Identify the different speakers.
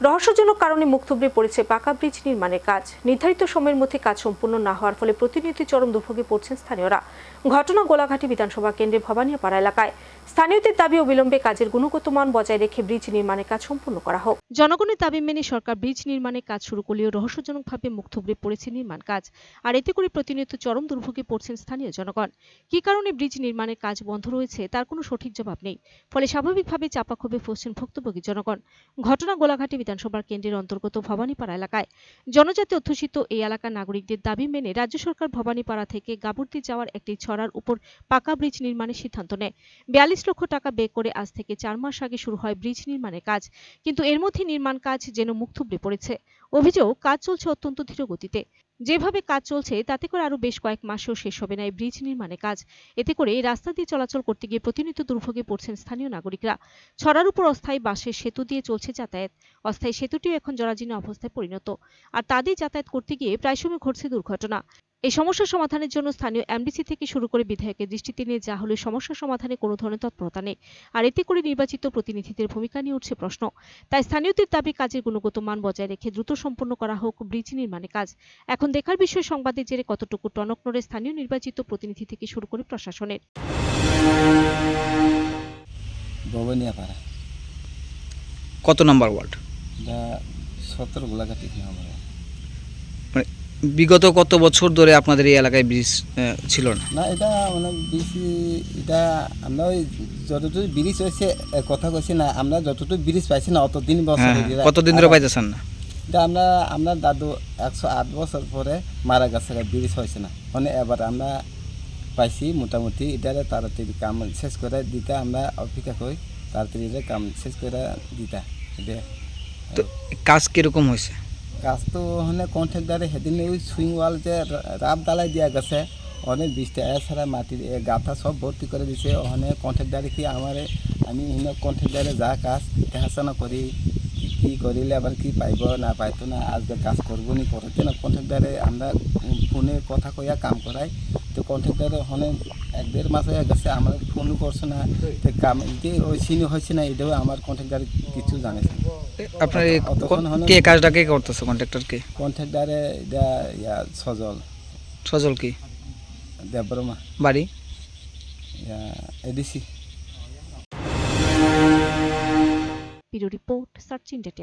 Speaker 1: রহস্যজনক কারণে থুবড়ে পড়েছে পাকা ব্রিজ নির্মাণের কাজ। নির্ধারিত সময়ের মধ্যে কাজ সম্পূর্ণ না হওয়ার ফলে প্রতিনিয়ত চরম দুর্ভোগে পড়ছেন স্থানীয়রা। ঘটনা গোলাঘাটি বিধানসভা কেন্দ্রের ভবানিয়াপাড়া এলাকায়। স্থানীয়দের দাবি অবিলম্বে কাজের গুণগত মান বজায় রেখে ব্রিজ নির্মাণের কাজ সম্পূর্ণ করা হোক। জনগণের দাবি মেনে সরকার ব্রিজ নির্মাণের কাজ শুরু করলেও রহস্যজনকভাবে থুবড়ে পড়েছে নির্মাণ কাজ। আর এতে করে প্রতিনিয়ত চরম দুর্ভোগে পড়ছেন স্থানীয় জনগণ। কি কারণে ব্রিজ নির্মাণের কাজ বন্ধ রয়েছে তার কোনো সঠিক জবাব নেই। ফলে স্বাভাবিকভাবে চাপা ক্ষোভে ফুসছেন ভুক্তভোগী জনগণ। ঘটনা গোলাঘাটি বিধানসভার কেন্দ্রের অন্তর্গত ভবানীপাড়া এলাকায়। জনজাতি অধ্যুষিত এই এলাকার নাগরিকদের দাবি মেনে রাজ্য সরকার ভবানীপাড়া থেকে গাবুর্তি যাওয়ার একটি ছড়ার উপর পাকা ব্রিজ নির্মাণের সিদ্ধান্ত নেয়। বিয়াল্লিশ লক্ষ টাকা ব্যয় করে আজ থেকে চার মাস আগে শুরু হয় ব্রিজ নির্মাণের কাজ। কিন্তু এর মধ্যে নির্মাণ কাজ যেন মুখ থুবড়ে পড়েছে। অভিযোগ, কাজ চলছে অত্যন্ত ধীর গতিতে যেভাবে কাজ চলছে, তাতে করে আরও বেশ কয়েক মাসেও শেষ হবে না এই ব্রিজ নির্মাণে কাজ। এতে করে রাস্তা দিয়ে চলাচল করতে গিয়ে প্রতিনিয়ত দুর্ভোগে পড়ছেন স্থানীয় নাগরিকরা। ছড়ার উপর অস্থায়ী বাঁশের সেতু দিয়ে চলছে যাতায়াত। অস্থায়ী সেতুটিও এখন জরাজীর্ণ অবস্থায় পরিণত। আর তা দিয়ে যাতায়াত করতে গিয়ে প্রায় সময় ঘটছে দুর্ঘটনা। এই সমস্যার সমাধানের জন্য স্থানীয় এমডিসি থেকে শুরু করে বিধায়কের দৃষ্টিতে নিয়ে যা হলে সমস্যা সমাধানে কোনো ধরনের তৎপরতা নেই। আর এতে করে নির্বাচিত প্রতিনিধিদের ভূমিকা নিয়ে উঠছে প্রশ্ন। তাই স্থানীয়দের দাবি কাজের গুণগত মান বজায় রেখে দ্রুত সম্পন্ন করা হোক ব্রিজ নির্মাণের কাজ। এখন দেখার বিষয় সংবাদের জেরে কতটুকু টনক নড়ে স্থানীয় নির্বাচিত প্রতিনিধি থেকে শুরু করে প্রশাসনের।
Speaker 2: কত নম্বর ওয়ার্ড?
Speaker 3: সতেরো গোলাঘাটি
Speaker 2: বিগত কত বছর ধরে আপনাদের এই এলাকায় ব্রিজ ছিল না?
Speaker 3: না এটা মানে বেশি এটা আমরা ওই যতটুকু ব্রিজ হয়েছে কথা কইছি না আমরা যতটুকু ব্রিজ পাইছি না অতদিন বছর
Speaker 2: হ্যাঁ কতদিন ধরে পাইতেছেন না?
Speaker 3: এটা আমরা আমরা দাদু একশো আট বছর পরে মারা গেছে ব্রিজ হয়েছে না। মানে এবার আমরা পাইছি মোটামুটি এটারে তাড়াতাড়ি কাম শেষ করে দিতে আমরা অপেক্ষা করি তাড়াতাড়ি কাম শেষ করে দিতা। এটা
Speaker 2: তো কাজ কীরকম হয়েছে?
Speaker 3: কাজ তো ওখানে কন্ট্রাক্টারে সেদিন ওই সুইং ওয়াল যে রাব ডালাই দিয়া গেছে অনেক বৃষ্টি এছাড়া মাটি গাঁথা সব ভর্তি করে দিছে ওখানে কন্ট্রাক্টারে কি আমারে আমি এখানে কন্ট্রাক্টারে যা কাজ দেখাশোনা করি কি করিলে আবার কি পাইব না পাইতো না, আজকে কাজ করব নি করতে না কন্ট্রাক্টারে আমরা ফোনে কথা কইয়া কাম করাই কন্ট্রাক্টারে ওখানে এক দেড় মাস হয়ে গেছে আমার ফোনও করছে না। কাম যে ওই সিনি হয়েছে না এটাও আমার কন্ট্রাক্টারে কিছু জানেছে না।
Speaker 2: আপনার কে কাজটা কে করতেছে কন্ট্রাক্টর কে?
Speaker 3: কন্ট্রাক্টারে এটা ইয়া সজল।
Speaker 2: সজল কি?
Speaker 3: দেবরমা
Speaker 2: বাড়ি?
Speaker 3: ইয়া এডিসি।
Speaker 1: Report search India